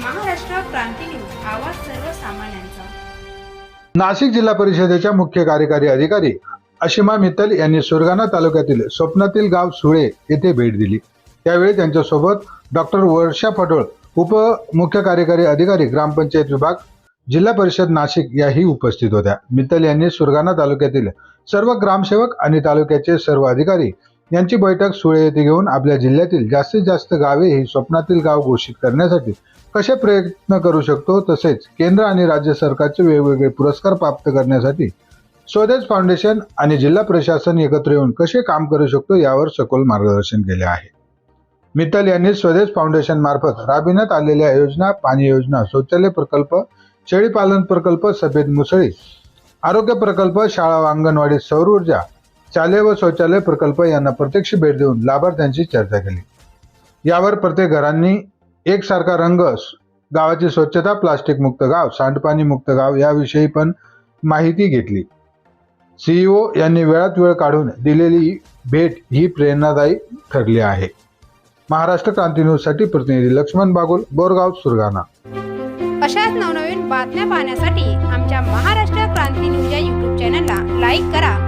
क्रांती news आवाज सर्वसामान्यांचा. नाशिक जिल्हा परिषदेच्या मुख्य कार्यकारी अधिकारी अशिमा मित्तल यांनी सुरगाणा तालुक्यातील स्वप्नातील गाव सुळे येथे भेट दिली. त्यावेळी त्यांच्यासोबत डॉक्टर वर्षा पटोळ उप मुख्य कार्यकारी अधिकारी ग्रामपंचायत विभाग जिल्हा परिषद नाशिक याही उपस्थित होत्या. मित्तल यांनी सुरगाणा तालुक्यातील सर्व ग्रामसेवक आणि तालुक्याचे सर्व अधिकारी यांची बैठक सुळे येथे घेऊन आपल्या जिल्ह्यातील जास्तीत जास्त गावे ही स्वप्नातील गाव घोषित करण्यासाठी कसे प्रयत्न करू शकतो तसेच केंद्र आणि राज्य सरकारचे वेगवेगळे पुरस्कार प्राप्त करण्यासाठी स्वदेश फाउंडेशन आणि जिल्हा प्रशासन एकत्र येऊन कसे काम करू शकतो यावर सखोल मार्गदर्शन केले आहे. मित्तल यांनी स्वदेश फाउंडेशन मार्फत राबविण्यात आलेल्या योजना पाणी योजना शौचालय प्रकल्प शेळीपालन प्रकल्प सफेद मुसळी आरोग्य प्रकल्प शाळा अंगणवाडी सौर ऊर्जा शालेय व शौचालय प्रकल्प यांना प्रत्यक्ष भेट देऊन लाभार्थ्यांची चर्चा केली. यावर प्रत्येक घरांनी एकसारखा रंग गावाची स्वच्छता प्लास्टिक मुक्त गाव सांडपाणी मुक्त गाव याविषयी पण माहिती घेतली. सीईओ यांनी वेळात वेळ काढून दिलेली भेट ही प्रेरणादायी ठरली आहे. महाराष्ट्र क्रांती न्यूजसाठी प्रतिनिधी लक्ष्मण बागुल बोरगाव सुरगाणा. अशाच नवनवीन बातम्या पाहण्यासाठी आमच्या महाराष्ट्र क्रांती न्यूज या युट्यूब चॅनलला लाईक करा.